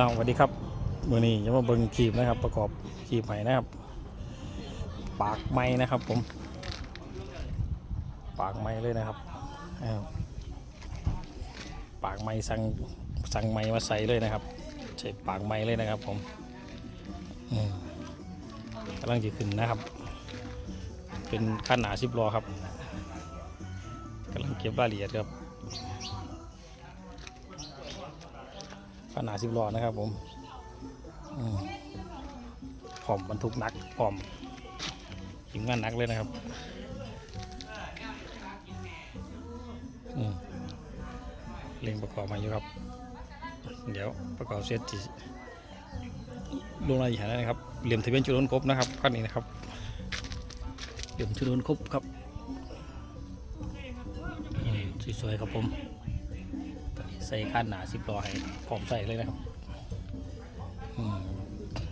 อ้าวสวัสดีครับมือนี้จะมาเบิ่งขีบนะครับ ประกอบขีบใหม่นะครับ ปากไม้นะครับ ผม ปากไม้เลยนะครับอ้าปากไม้สั่งสั่งไม้มาใส่เลยนะครับใส่ปากไม้เลยนะครับผมอืมกำลังจะขึ้นนะครับ เป็นขั้นหนาสิบล้อครับกำลังเก็บรายละเอียดครับ ขนหนาสิบล้อนะครับผมอผอมบรรทุกนักผอมยิงงานนักเลยนะครับอืมเร่งประกอบมาอยู่ครับ เดี๋ยวประกอบเสร็จจีลงรายละเอียดแล้วนะครับ เหลี่ยมทะเบียนจุดนครบนะครับคันนี้นะครับ เหลี่ยมจุดนครบครับสวยๆครับผม ใส่ขั้นหนาสิบล้อให้พร้อมใส่เลยนะครับ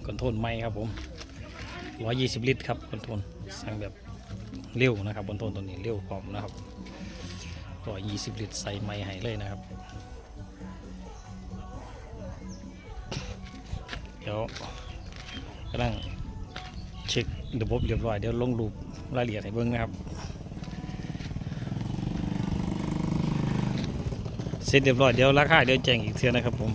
คอนโทรลไม้ครับผม120ลิตรครับคอนโทรลสั่งแบบเร็วนะครับคอนโทรลตัวนี้เร็วพร้อมนะครับ120ลิตรใส่ไม้ให้เลยนะครับ เดี๋ยวกำลังเช็คระบบเรียบร้อยเดี๋ยวลงรูปรายละเอียดให้เบิ่งนะครับ เสร็จเรียบร้อยเดี๋ยวราคาเดี๋ยวแจ้งอีกเทื่อนะครับผม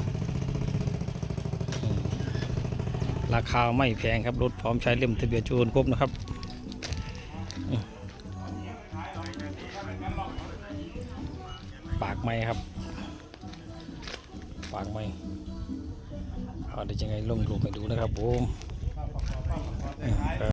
ราคาไม่แพงครับรถพร้อมใช้เล่มทะเบียนจูนครบนะครับปากไม้ครับ ปากไม้เอาเดี๋ยวยังไงลงรูปให้ดูนะครับผม